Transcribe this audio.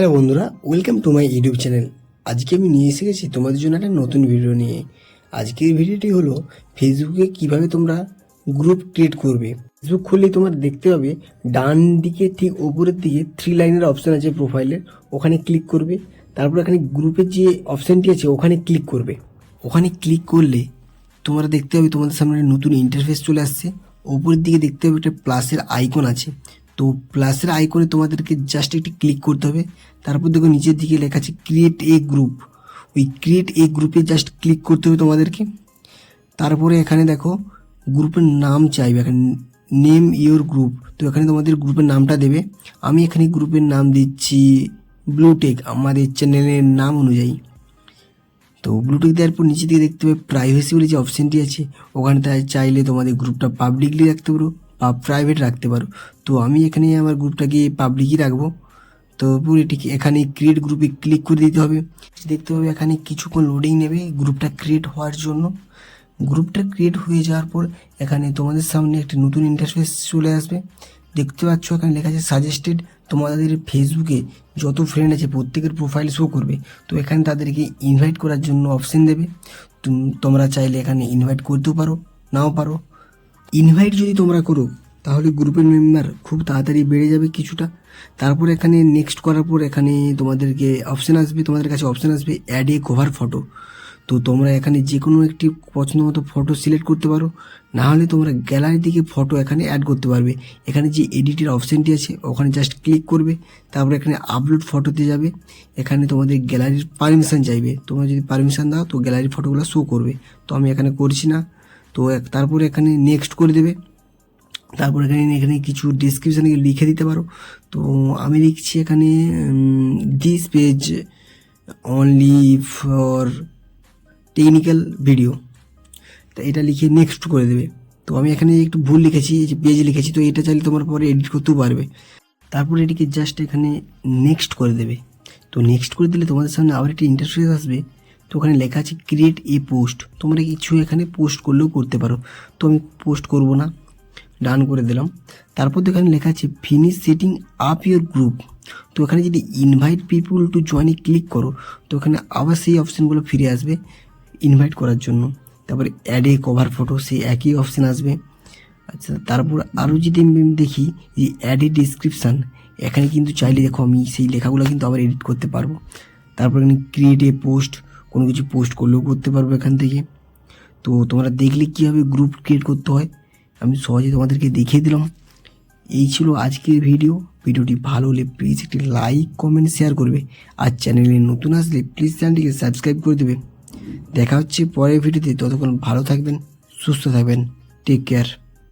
Hello বন্ধুরা welcome to my YouTube channel আজকে আমি নিয়ে এসে গেছি তোমাদের জন্য একটা নতুন ভিডিও নিয়ে। আজকের ভিডিওটি হলো ফেসবুকে কীভাবে তোমরা গ্রুপ ক্রিয়েট করবে। ফেসবুক খুললে তোমার দেখতে পাবে, ডান দিকে ঠিক ওপরের দিকে থ্রি লাইনের অপশান আছে প্রোফাইলের ওখানে ক্লিক করবে। তারপর এখানে গ্রুপের যে অপশানটি আছে, ওখানে ক্লিক করবে। ওখানে ক্লিক করলে তোমরা দেখতে পাবে তোমাদের সামনে নতুন ইন্টারফেস চলে আসছে। ওপরের দিকে দেখতে পাবে একটা প্লাসের আইকন আছে। তো প্লাসের আইকনে তোমাদেরকে জাস্ট একটি ক্লিক করতে হবে। তারপর দেখো নিচের দিকে লেখা আছে ক্রিয়েট এ গ্রুপ ওই ক্রিয়েট এ গ্রুপে জাস্ট ক্লিক করতে হবে তোমাদেরকে। তারপরে এখানে দেখো গ্রুপের নাম চাইবে। এখানে নেম ইওর গ্রুপ তো এখানে তোমাদের গ্রুপের নামটা দেবে। আমি এখানে গ্রুপের নাম দিচ্ছি ব্লুটেক আমাদের চ্যানেলের নাম অনুযায়ী। তো ব্লুটুথ দেওয়ার পর নিচে দিকে দেখতে পাবে প্রাইভেসি বলে যে অপশানটি আছে। ওখানে চাইলে তোমাদের গ্রুপটা পাবলিকলি রাখতে পারো। বা প্রাইভেট রাখতে পারো। তো আমি এখানে আমার গ্রুপটাকে পাবলিকই রাখব। তো পুরো এটিকে এখানে ক্রিয়েট গ্রুপে ক্লিক করে দিতে হবে। দেখতে হবে এখানে কিছুক্ষণ লোডিং নেবে গ্রুপটা ক্রিয়েট হওয়ার জন্য। গ্রুপটা ক্রিয়েট হয়ে যাওয়ার পর এখানে তোমাদের সামনে একটি নতুন ইন্টারফেস চলে আসবে। দেখতে পাচ্ছ এখানে লেখা আছে সাজেস্টেড তোমাদের ফেসবুকে যত ফ্রেন্ড আছে প্রত্যেকের প্রোফাইল শো করবে। তো এখানে তাদেরকে ইনভাইট করার জন্য অপশন দেবে। তুম- তোমরা চাইলে এখানে ইনভাইট করতেও পারো, নাও পারো। ইনভাইট যদি তোমরা করো, তাহলে গ্রুপের মেম্বার খুব তাড়াতাড়ি বেড়ে যাবে কিছুটা। তারপর এখানে নেক্সট করার পর এখানে তোমাদেরকে অপশান আসবে, তোমাদের কাছে অপশান আসবে অ্যাড এ কভার ফটো তো তোমরা এখানে যে কোনো একটি পছন্দ মতো ফটো সিলেক্ট করতে পারো, না হলে তোমরা গ্যালারি থেকে ফটো এখানে অ্যাড করতে পারবে। এখানে যে এডিটের অপশানটি আছে, ওখানে জাস্ট ক্লিক করবে, তারপর এখানে আপলোড ফটোতে যাবে। এখানে তোমাদের গ্যালারির পারমিশন চাইবে। তোমরা যদি পারমিশন দাও, তো গ্যালারির ফটোগুলো শো করবে। তো আমি এখানে করছি না। তো তারপরে এখানে নেক্সট করে দেবে। তারপর এখানে এখানে কিছু ডিসক্রিপশানে লিখে দিতে পারো। তো আমি লিখছি এখানে this page only for technical video তা এটা লিখে নেক্সট করে দেবে। তো আমি এখানে একটু ভুল লিখেছি যে পেজ লিখেছি, তো এটা চাইলে তোমার পরে এডিট করতেও পারবে। তারপর এটিকে জাস্ট এখানে নেক্সট করে দেবে। তো নেক্সট করে দিলে তোমাদের সামনে আবার একটি ইন্টারফেস আসবে। তো ওখানে লেখা আছে ক্রিয়েট এ পোস্ট তোমরা কিছু এখানে পোস্ট করলেও করতে পারো। তো আমি পোস্ট করব না ডান করে দিলাম। তারপর তো এখানে লেখা আছে finish setting up your group তো এখানে যদি ইনভাইট পিপুল টু জয়েনে ক্লিক করো, তো এখানে আবার সেই অপশানগুলো ফিরে আসবে ইনভাইট করার জন্য। তারপরে অ্যাডে কভার ফটো সেই একই অপশান আসবে। আচ্ছা তারপর আরও যদি আমি দেখি যে অ্যাডে ডিসক্রিপশান এখানে কিন্তু চাইলে দেখো আমি সেই লেখাগুলো কিন্তু আবার এডিট করতে পারব। তারপর এখানে ক্রিয়েট এ পোস্ট কোনো কিছু পোস্ট করলেও করতে পারব এখান থেকে। তো তোমরা দেখলে কীভাবে গ্রুপ ক্রিয়েট করতে হয়, আমি সহজে তোমাদেরকে দেখিয়ে দিলাম। এই ছিল আজকের ভিডিও ভিডিওটি ভালো হলে প্লিজ একটি লাইক কমেন্ট শেয়ার করবে। আর চ্যানেলে নতুন আসলে প্লিজ চ্যানেলটিকে সাবস্ক্রাইব করে দেবে। দেখা হচ্ছে পরের ভিডিওতে ততক্ষণ ভালো থাকবেন, সুস্থ থাকবেন। Take care